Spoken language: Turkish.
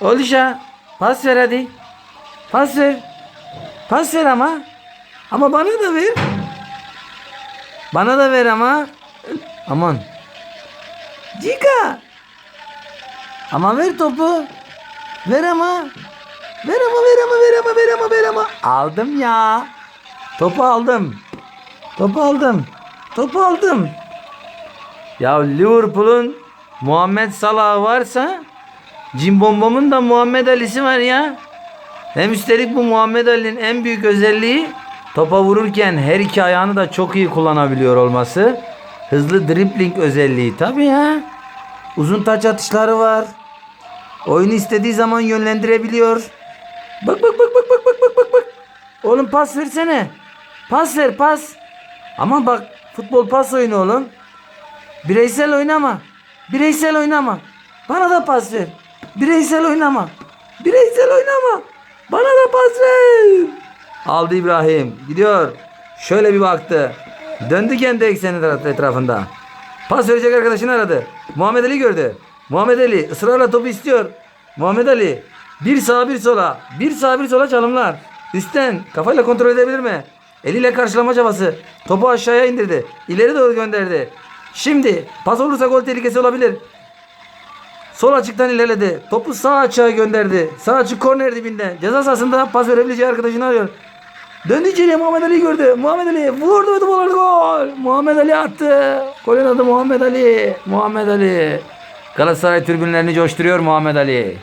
Oluşa pas ver hadi. Pas ver. Pas ver ama. Ama bana da ver. Bana da ver ama. Aman. Cika. Ama ver topu. Ver ama. Ver ama ver ama ver ama ver ama ver ama. Aldım ya. Topu aldım. Topu aldım. Topu aldım. Ya Liverpool'un Muhammed Salah varsa Cimbombo'mun da Muhammed Ali'si var ya. Hem üstelik bu Muhammed Ali'nin en büyük özelliği topa vururken her iki ayağını da çok iyi kullanabiliyor olması. Hızlı dribbling özelliği tabii ya. Uzun taç atışları var. Oyunu istediği zaman yönlendirebiliyor. Bak bak bak bak bak bak bak bak bak. Oğlum pas versene. Pas ver pas. Ama bak futbol pas oyunu oğlum. Bireysel oynama. Bireysel oynama. Bana da pas ver. Bireysel oynama. Bireysel oynama. Bana da pas ver. Aldı İbrahim. Gidiyor. Şöyle bir baktı. Döndü kendi ekseni etrafında. Pas verecek arkadaşını aradı. Muhammed Ali gördü. Muhammed Ali ısrarla topu istiyor. Muhammed Ali bir sağa bir sola. Bir sağa bir sola çalımlar. Üstten kafayla kontrol edebilir mi? Eliyle karşılama çabası. Topu aşağıya indirdi. İleri doğru gönderdi. Şimdi pas olursa gol tehlikesi olabilir. Sol açıktan ilerledi. Topu sağ açığa gönderdi. Sağ açık korner dibinde. Ceza sahasında pas verebileceği arkadaşını arıyor. Döndü içeriye Muhammed Ali gördü. Muhammed Ali vurdu ve topu gol. Muhammed Ali attı. Golün adı Muhammed Ali. Muhammed Ali. Galatasaray tribünlerini coşturuyor Muhammed Ali.